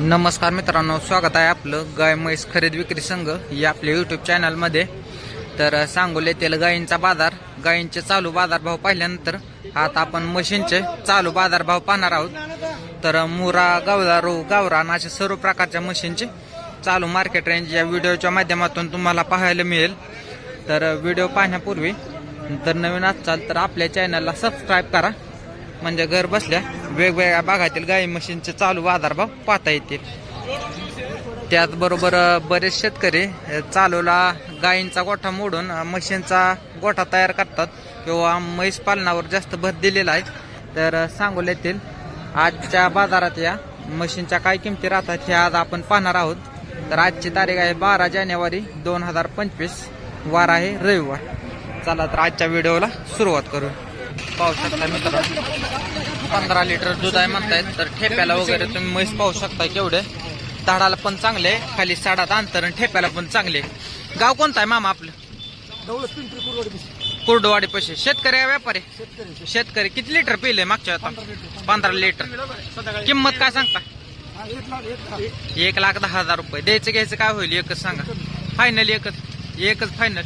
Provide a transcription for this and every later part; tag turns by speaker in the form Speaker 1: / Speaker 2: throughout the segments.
Speaker 1: नमस्कार मित्रांनो स्वागत आहे आपलं गाय म्हैस खरेदी विक्री संघ या आपल्या यूट्यूब चॅनलमध्ये तर सांगोले येथील गायींचा बाजार गायींचे चालू बाजारभाव पाहिल्यानंतर आता आपण मशीनचे चालू बाजारभाव पाहणार आहोत. तर मुरा गवदारू गावरान अशा सर्व प्रकारच्या मशीनचे चालू मार्केट रेंज या व्हिडिओच्या माध्यमातून तुम्हाला पाहायला मिळेल. तर व्हिडिओ पाहण्यापूर्वी तर नवीन असाल तर आपल्या चॅनलला सबस्क्राईब करा. म्हणजे घर बसल्या वेगवेगळ्या भागातील गाई म्हशींचे चालू बाजारभाव पाहता येतील. त्याचबरोबर बरेच शेतकरी चालूला गायींचा गोठा मोडून म्हशींचा गोठा तयार करतात किंवा म्हैस पालनावर जास्त भर दिलेला आहे. तर अ, येथील आजच्या बाजारात या म्हशींच्या काय किमती राहतात हे आज आपण पाहणार आहोत. तर आजची तारीख आहे बारा जानेवारी दोन हजार पंचवीस. वार आहे रविवार. चला तर आजच्या व्हिडिओला सुरुवात करू. पाहू शकता मित्रांनो. पंधरा लिटर दूध आहे म्हणतायत. तर ठेप्याला वगैरे तुम्ही म्हैस पाहू शकता केवढे. झाडाला पण चांगले खाली साडात अंतर आणि ठेप्याला पण चांगले गाव कोणतं आहे मामा आपलं? कुर्डवाडी पैसे शेतकरी आहे व्यापारी?
Speaker 2: शेतकरी
Speaker 1: किती लिटर पिले मागच्या आता पंधरा लिटर. किंमत काय सांगता?
Speaker 2: एक लाख
Speaker 1: दहा हजार रुपये. द्यायचं घ्यायचं काय होईल? एकच सांगा. फायनल एकच. एकच फायनल.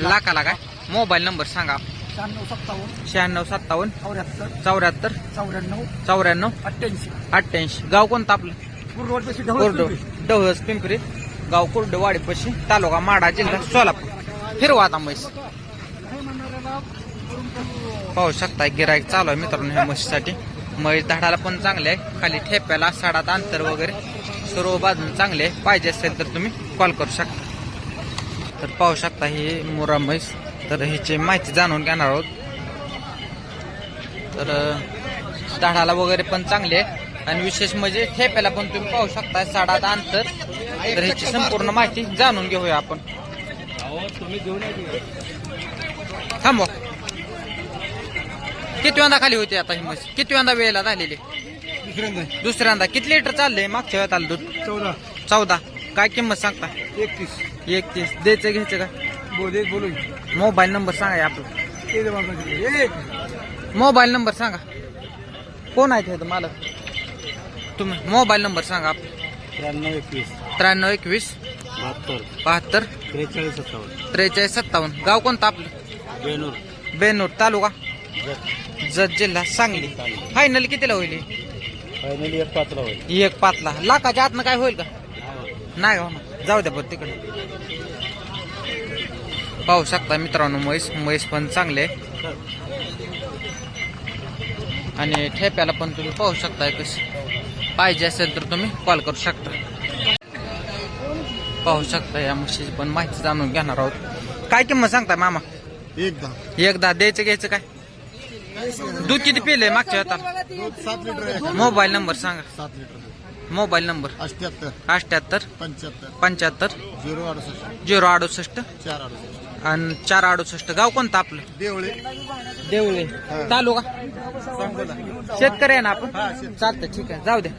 Speaker 1: लाखाला काय? मोबाईल नंबर सांगा.
Speaker 2: शहाण्णव सत्तावन्न.
Speaker 1: शहाण्णव सत्तावन्न.
Speaker 2: चौऱ्याहत्तर.
Speaker 1: चौऱ्याहत्तर.
Speaker 2: चौऱ्याण्णव.
Speaker 1: चौऱ्याण्णव.
Speaker 2: अठ्ठ्याऐंशी.
Speaker 1: अठ्ठ्याऐंशी. गाव कोणतं आपलं? कोरडो
Speaker 2: पिंपरी.
Speaker 1: डवळस पिंपरी. गाव कोरडवाडी पशी तालुका माडा जिल्हा सोलापूर. फिरवा आता म्हैस. पाहू शकता गिराईक चालू आहे मित्रांनो ह्या म्हशीसाठी. म्हैस धाडाला पण चांगले आहे. खाली ठेप्याला साडात अंतर वगैरे. सर्व बाजून चांगले आहे. पाहिजे असेल तर तुम्ही कॉल करू शकता. तर पाहू शकता ही मुरा म्हैस. तर ह्याची माहिती जाणून घेणार आहोत. तर झाडाला वगैरे पण चांगले आणि विशेष म्हणजे ठेप्याला पण तुम्ही पाहू शकता साडात अंतर. तर ह्याची संपूर्ण माहिती जाणून घेऊया आपण. थांबवा. किती वेळा खाली होती आता ही म्हैस किती वेळा वेळेला झालेली?
Speaker 2: दुसऱ्यांदा.
Speaker 1: दुसऱ्यांदा. किती लिटर चाललंय मागच्या वेळात आलं दूध
Speaker 2: चौदा.
Speaker 1: चौदा. काय किंमत सांगता?
Speaker 2: एकतीस.
Speaker 1: एकतीस. द्यायचं घ्यायचं का?
Speaker 2: बोले बोलू
Speaker 1: मोबाईल नंबर सांगा आपला. मोबाईल नंबर सांगा. कोण आहे ते मालक? तुम्ही. मोबाईल नंबर सांगा आपला
Speaker 2: त्र्याण्णव एकवीस.
Speaker 1: त्र्याण्णव एकवीस.
Speaker 2: बहात्तर.
Speaker 1: बहात्तर.
Speaker 2: त्रेचाळीस सत्तावन्न.
Speaker 1: त्रेचाळीस सत्तावन्न. गाव कोणतं आपलं?
Speaker 2: बेनूर.
Speaker 1: बेनूर तालुका?
Speaker 2: जत.
Speaker 1: जिल्हा सांगली. फायनल कितीला होईल?
Speaker 2: फायनली एक पाचला होईल.
Speaker 1: एक पाचला. लाखाच्या आतनं काय होईल का? नाही हो ना जाऊ द्या बरं तिकडे. पाहू शकता मित्रांनो म्हैस म्हैस पण चांगले. आणि ठेप्याला पण तुम्ही पाहू शकता कशी पाहिजे असेल तर तुम्ही कॉल करू शकता. पाहू शकता या म्हशीची पण माहिती जाणून घेणार आहोत. काय किंमत सांगताय मामा?
Speaker 2: एकदा.
Speaker 1: एकदा द्यायचं घ्यायचं काय? दूध किती पिले मागच्या आता? मोबाईल नंबर सांगा.
Speaker 2: सात लिटर
Speaker 1: मोबाईल नंबर?
Speaker 2: अठ्याहत्तर.
Speaker 1: अठ्याहत्तर.
Speaker 2: पंच्याहत्तर.
Speaker 1: पंच्याहत्तर.
Speaker 2: झिरो अडुसष्ट.
Speaker 1: झिरो अडुसष्ट.
Speaker 2: चार अडुसष्ट.
Speaker 1: आणि चार अडुसष्ट. गाव कोणतं आपलं?
Speaker 2: देवळे.
Speaker 1: देवळे. तालुका? शेतकरी आहे ना आपण?
Speaker 2: हा.
Speaker 1: चालतं ठीक आहे. जाऊ द्या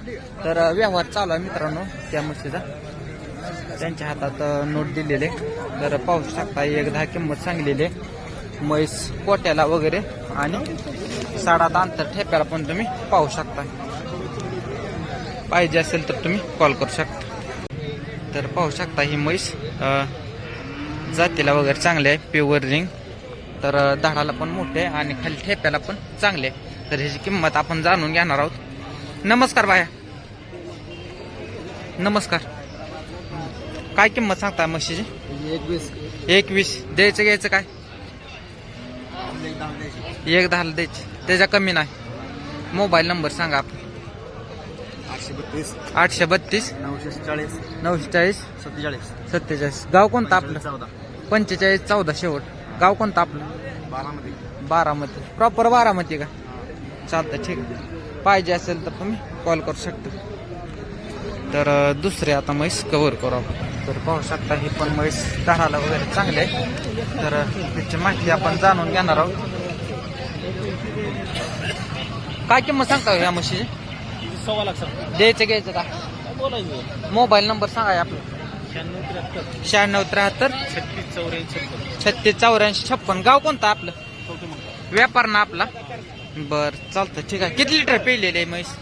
Speaker 1: तर व्यवहार चालू आहे मित्रांनो. त्या म्हशीचा त्यांच्या हातात नोट दिलेले. तर पाहू शकता एक दहा किंमत सांगलेली. आहे. म्हैस कोट्याला वगैरे. आणि साडात अंतर ठेप्याला पण तुम्ही पाहू शकता. पाहिजे असेल तर तुम्ही कॉल करू शकता. तर पाहू शकता ही म्हैस जातीला वगैरे चांगले आहे प्युअर रिंग तर दाढाला पण मोठे आहे आणि खाली ठेप्याला पण चांगले आहे. तर ह्याची किंमत आपण जाणून घेणार आहोत. नमस्कार बाया. नमस्कार. काय किंमत सांगताय म्हशीची?
Speaker 2: एकवीस.
Speaker 1: एकवीस. द्यायचं घ्यायचं काय? एक दहाला द्यायची. त्याच्या कमी नाही. मोबाईल नंबर सांगा आपण.
Speaker 2: आठशे बत्तीस.
Speaker 1: आठशे बत्तीस.
Speaker 2: नऊशे चाळीस.
Speaker 1: नऊशे चाळीस.
Speaker 2: सत्तेचाळीस.
Speaker 1: सत्तेचाळीस. गाव कोणतं आपलं?
Speaker 2: चौदा.
Speaker 1: पंचेचाळीस चौदा शेवट. गाव कोणतं आपलं?
Speaker 2: बारामध्ये
Speaker 1: बारामती. प्रॉपर बारामती का? चालतं ठीक आहे. पाहिजे असेल तर तुम्ही कॉल करू शकता. तर दुसरे आता म्हैस कव्हर करू आपण. तर पाहू शकता ही पण म्हैस दाढाला वगैरे चांगले आहे तर त्याची माहिती आपण जाणून घेणार आहोत. काय किंमत सांगता हो या म्हशीची?
Speaker 2: सव्वा लाख
Speaker 1: द्यायचं घ्यायचं का?
Speaker 2: बोलायचं.
Speaker 1: मोबाईल नंबर सांगा आपला.
Speaker 2: शहाण्णव त्र्याहत्तर. छत्तीस चौऱ्याऐंशी छप्पन.
Speaker 1: छत्तीस चौऱ्याऐंशी छप्पन. गाव कोणतं आपलं? व्यापार ना आपला? बर चालतं ठीक आहे. किती लिटर पिलेले आहे म्हैस?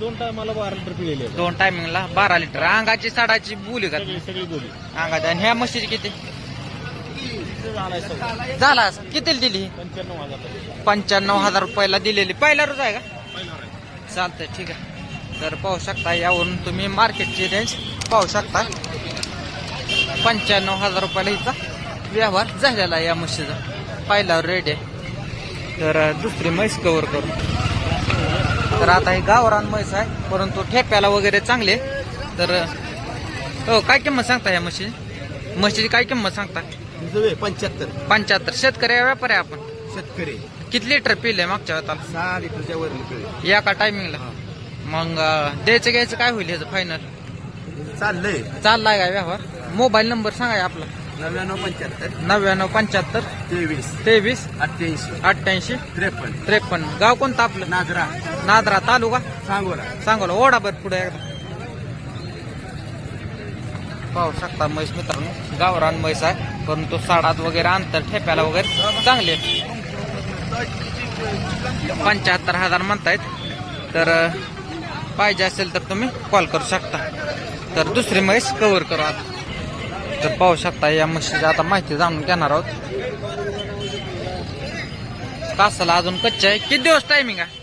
Speaker 2: दोन टायमाला बारा लिटर पिलेले.
Speaker 1: दोन टायमिंगला? बारा लिटर. अंगाची साडाची बोली का?
Speaker 2: सगळी बोली.
Speaker 1: अंगाची आणि ह्या म्हशीची किती? झाला कितीला दिली?
Speaker 2: पंच्याण्णव हजार
Speaker 1: रुपयाला दिलेली. पहिला रोज आहे का. चालतंय. ठीक आहे. तर पाहू शकता यावरून तुम्ही मार्केटची रेंज पाहू शकता. पंच्याण्णव हजार रुपयाला हिचा व्यवहार झालेला आहे या म्हशीचा. पहिला रेट आहे. तर दुसरी म्हैस कव्हर करू. तर आता ही गावरान म्हैस आहे परंतु ठेप्याला वगैरे चांगले तर हो काय किंमत सांगता या म्हशीची म्हशीची काय किंमत सांगता?
Speaker 3: पंच्याहत्तर.
Speaker 1: पंच्याहत्तर. शेतकरी व्यापारी आहे आपण?
Speaker 3: शेतकरी.
Speaker 1: किती लिटर पिले मागच्या वेळेला?
Speaker 3: सहा लिटरच्या वर लिटर
Speaker 1: एका टायमिंगला मग द्यायचं घ्यायचं काय होईल ह्याचं फायनल
Speaker 3: चाललंय.
Speaker 1: चाललाय का व्यवहार? मोबाईल नंबर सांगा आपला.
Speaker 3: नव्याण्णव पंच्याहत्तर.
Speaker 1: नव्याण्णव पंच्याहत्तर.
Speaker 3: तेवीस.
Speaker 1: तेवीस.
Speaker 3: अठ्ठ्याऐंशी.
Speaker 1: अठ्ठ्याऐंशी.
Speaker 3: त्रेपन्न.
Speaker 1: त्रेपन्न. गाव कोणतं आपलं?
Speaker 3: नागरा
Speaker 1: नादरा तालुका?
Speaker 3: सांगोला.
Speaker 1: सांगोला. ओढा बर पुढे एकदा. पाहू शकता म्हैस मित्रांनो. गावरान म्हैस आहे. परंतु साडात वगैरे अंतर ठेप्याला वगैरे चांगले पंच्याहत्तर हजार म्हणतायत. तर पाहिजे असेल तर तुम्ही कॉल करू शकता. तर दुसरी म्हैस कव्हर करू आता. तर पाहू शकता या म्हशीची आता माहिती जाणून घेणार आहोत. कासाला अजून कच्चे आहे. किती दिवस टायमिंग आहे?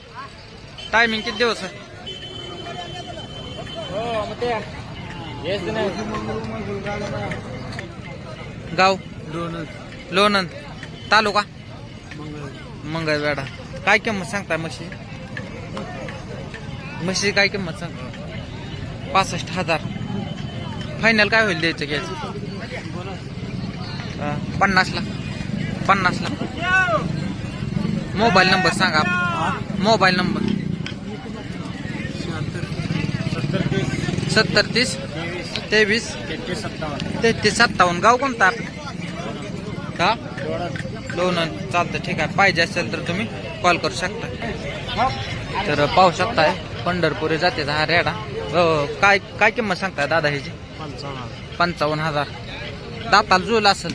Speaker 1: टायमिंग किती दिवस आहे?
Speaker 2: हो
Speaker 1: गाव? लोणंद. तालुका? मंगळवेढा. काय किंमत सांगताय म्हशी? म्हशी काय किंमत सांग? पासष्ट हजार. फायनल काय होईल द्यायचं घ्यायचं? पन्नासला पन्नासला मोबाईल नंबर सांगा. Mobile number.
Speaker 2: सत्तर तीस. तेवीस. तेहतीस सत्तावन्न.
Speaker 1: गाव कोणतं का? लोणंद. चालतं ठीक आहे. पाहिजे असेल तर तुम्ही कॉल करू शकता. तर पाहू शकताय पंढरपुरी जाते हा रेडा. काय काय किंमत सांगताय दादा ह्याची?
Speaker 2: पंचावन्न
Speaker 1: पंचावन्न हजार. दाताला जुल असेल.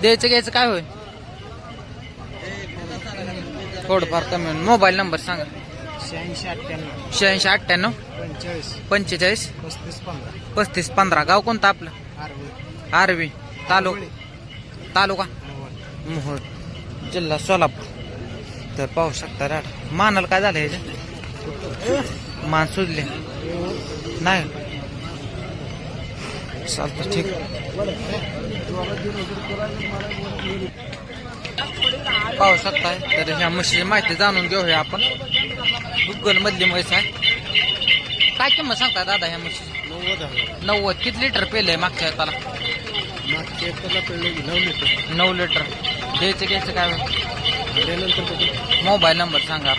Speaker 1: द्यायचं घ्यायचं काय होय थोडंफार कमी होईल. मोबाईल नंबर सांगा.
Speaker 2: शहाऐंशी अठ्ठ्याण्णव.
Speaker 1: शहाऐंशी अठ्ठ्याण्णव.
Speaker 2: पंचेचाळीस.
Speaker 1: पंचेचाळीस.
Speaker 2: पस्तीस पंधरा.
Speaker 1: पस्तीस पंधरा. गाव कोणतं आपलं?
Speaker 2: आरवी.
Speaker 1: आरवी. तालुका तालुका? मोहोळ. जिल्हा सोलापूर. तर पाहू शकता राट मानाला काय झालं ह्याच्या मान सुजले. नाही. चालतं ठीक. पाहू शकताय तर ह्या म्हशीची माहिती जाणून घेऊया आपण. गुगल मधली म्हैस आहे. काय किंमत सांगताय दादा ह्या म्हशीची?
Speaker 2: नव्वद हजार
Speaker 1: नव्वद. किती लिटर पेलंय मागच्या त्याला
Speaker 2: मागच्या एकरला नऊ लिटर?
Speaker 1: नऊ लिटर. द्यायचं घ्यायचं काय?
Speaker 2: त्यानंतर
Speaker 1: मोबाईल नंबर सांगा.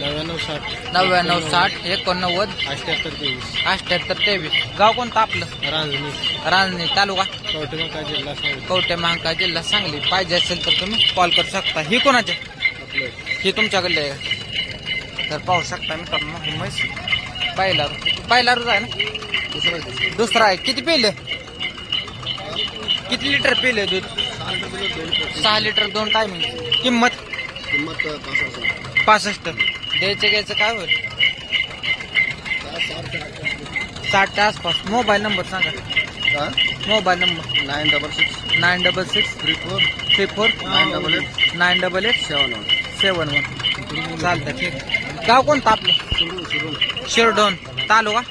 Speaker 2: नव्याण्णव साठ.
Speaker 1: नव्याण्णव साठ एकोणनव्वद.
Speaker 2: अठ्ठ्याहत्तर तेवीस.
Speaker 1: अठ्ठ्याहत्तर तेवीस. गाव कोणतं आपलं?
Speaker 2: रांजणी.
Speaker 1: रांजणी तालुका?
Speaker 2: कवटेमका जिल्हा सांगली.
Speaker 1: कवटे महांकाळ जिल्हा सांगली. पाहिजे असेल तर तुम्ही कॉल करू शकता. ही कोणाचे? ही तुमच्याकडले आहे. का? तर पाहू शकता मित्रांनो ही म्हैस. पहिला पहिला रोज आहे ना?
Speaker 2: दुसरं
Speaker 1: दुसरा आहे. किती पिले? किती लिटर पिले दूध? सहा लिटर दोन टायमिंग किंमत?
Speaker 2: किंमत
Speaker 1: पासष्ट. द्यायचं घ्यायचं काय होईल? साठच्या आसपास. मोबाईल नंबर सांगा. Mobile number.
Speaker 2: Nine double six.
Speaker 1: Nine double six.
Speaker 2: Three four.
Speaker 1: Three four.
Speaker 2: Nine double eight.
Speaker 1: Nine double eight.
Speaker 2: Seven one.
Speaker 1: Seven one. चालतं ठीक गाव कोणतं आपलं? शिरडोन. तालुका?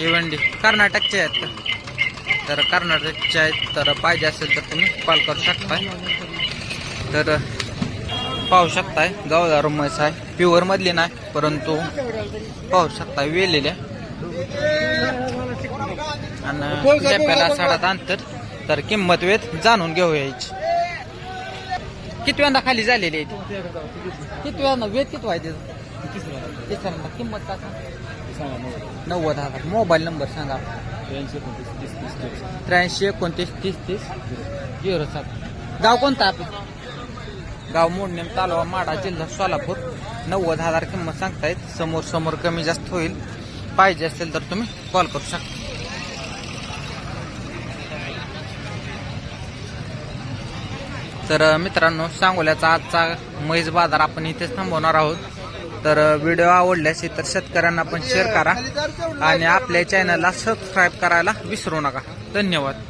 Speaker 1: इवंडी कर्नाटकचे आहेत तर कर्नाटकचे आहेत. तर पाहिजे असेल तर तुम्ही कॉल करू शकताय. तर पाहू शकताय गावदार म्हैस आहे प्युअर मधली नाही परंतु पाहू शकताय वेलेल्या आणि टेप्याला साडात अंतर तर किंमत वेध जाणून घेऊ यायची. किती वेळा खाली झालेली आहे ती? किती वेळा वेध किती व्हायचे तिसऱ्यांदा. किंमत का सांग? नव्वद हजार. मोबाईल नंबर सांगा. त्र्याऐंशी एकोणतीस तीस तीस झिरो सात. गाव कोणता आपलं? गाव मोडणे तालुका माडा जिल्हा सोलापूर. नव्वद हजार किंमत सांगतायत. समोर समोर कमी जास्त होईल. पाहिजे असेल तर तुम्ही कॉल करू शकता. तर मित्रांनो सांगोल्याचा आजचा मैज बाजार आपण इथेच थांबवणार आहोत. तर व्हिडिओ आवडल्यास इतर शेतकऱ्यांना पण शेअर करा. आणि आपल्या चॅनलला सबस्क्राईब करायला विसरू नका. धन्यवाद.